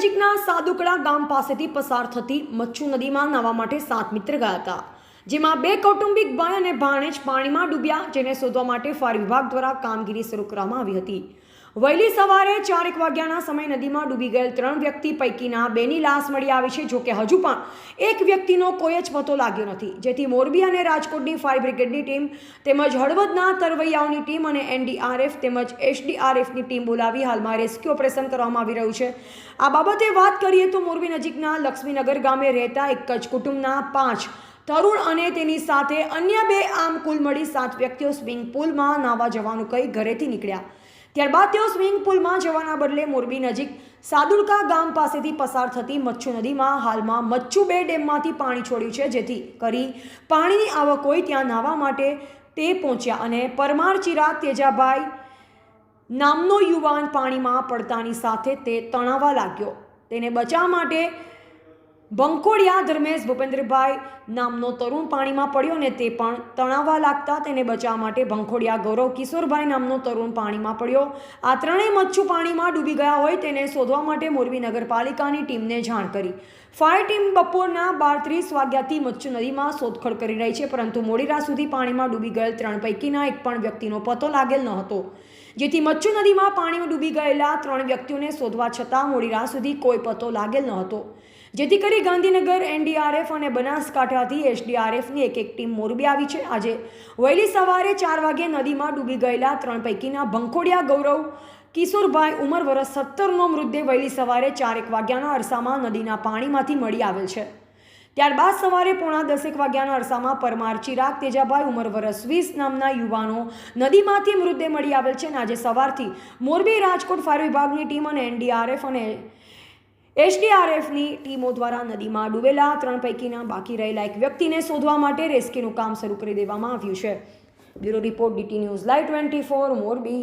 નજીકના સાદુકડા ગામ પાસેથી પસાર થતી મચ્છુ નદીમાં નાવા માટે સાત મિત્ર ગયા હતા. જેમાં બે કૌટુંબિક ભાઈ અને ભાણેજ પાણીમાં ડૂબ્યા, જેને શોધવા માટે ફાયર વિભાગ દ્વારા કામગીરી શરૂ કરવામાં આવી હતી. વહેલી સવારે ચારેક વાગ્યાના સમય નદીમાં ડૂબી ગયેલ ત્રણ વ્યક્તિ પૈકીના બેની લાશ મળી આવી છે, જોકે હજુ પણ એક વ્યક્તિનો કોઈ જ પતો લાગ્યો નથી. જેથી મોરબી અને રાજકોટની ફાયર બ્રિગેડની ટીમ તેમજ હળવદના તરવૈયાઓની ટીમ અને એનડીઆરએફ તેમજ એસડીઆરએફની ટીમ બોલાવી હાલમાં રેસ્ક્યુ ઓપરેશન કરવામાં આવી રહ્યું છે. આ બાબતે વાત કરીએ તો મોરબી નજીકના લક્ષ્મીનગર ગામે રહેતા એક જ કુટુંબના પાંચ તરુણ અને તેની સાથે અન્ય બે આમ કુલ મળી સાત વ્યક્તિઓ સ્વિમિંગ પુલમાં નાવા જવાનું કહી ઘરેથી નીકળ્યા. ત્યારબાદ તેઓ સ્વિમિંગ પુલમાં જવાના બદલે મોરબી નજીક સાદુલકા ગામ પાસેથી પસાર થતી મચ્છુ નદીમાં હાલમાં મચ્છુ બે ડેમમાંથી પાણી છોડ્યું છે, જેથી કરી પાણીની આવક હોય ત્યાં નાહવા માટે તે પહોંચ્યા અને પરમાર ચિરાગ તેજાભાઈ નામનો યુવાન પાણીમાં પડતાની સાથે તે તણાવા લાગ્યો. તેને બચાવ માટે બંકોડિયા ધર્મેશ ભૂપેન્દ્રભાઈ નામનો તરુણ પાણીમાં પડ્યો ને તે પણ તણાવા લાગતા તેને બચાવવા માટે ભંખોડિયા ગૌરવ કિશોરભાઈ નામનો તરુણ પાણીમાં પડ્યો. આ ત્રણેય મચ્છુ પાણીમાં ડૂબી ગયા હોય તેને શોધવા માટે મોરબી નગરપાલિકાની ટીમને જાણ કરી. ફાયર ટીમ બપોરના બાર ત્રીસ વાગ્યાથી મચ્છુ નદીમાં શોધખોળ કરી રહી છે, પરંતુ મોડી રાત સુધી પાણીમાં ડૂબી ગયેલ ત્રણ પૈકીના એક પણ વ્યક્તિનો પતો લાગેલ ન હતો. જેથી મચ્છુ નદીમાં પાણીમાં ડૂબી ગયેલા ત્રણ વ્યક્તિઓને શોધવા છતાં મોડી રાત સુધી કોઈ પતો લાગેલ ન હતો. જેથી કરી ગાંધીનગર એનડીઆરએફ અને બનાસકાંઠાથી એસડીઆરએફની એક એક ટીમ મોરબી આવી છે. આજે વહેલી સવારે ચાર વાગે નદીમાં ડૂબી ગયેલા ત્રણ પૈકીના ભંખોડિયા ગૌરવ, કિશોરભાઈ ઉંમર વર્ષ સત્તરનો મૃતદેહ વહેલી સવારે ચારેક વાગ્યાના અરસામાં નદીના પાણીમાંથી મળી આવેલ છે. ત્યારબાદ સવારે પોણા દસેક વાગ્યાના અરસામાં પરમાર ચિરાગ તેજાભાઈ ઉંમર વરસ વીસ નામના યુવાનો નદીમાંથી મૃતદેહ મળી આવેલ છે અને આજે સવારથી મોરબી રાજકોટ ફાયર વિભાગની ટીમ અને એનડીઆરએફ અને એસડીઆરએફની ટીમો દ્વારા નદીમાં ડૂબેલા ત્રણ પૈકીના બાકી રહેલા એક વ્યક્તિને શોધવા માટે રેસ્ક્યુનું કામ શરૂ કરી દેવામાં આવ્યું છે. Bureau report DT news live twenty four, Morbi.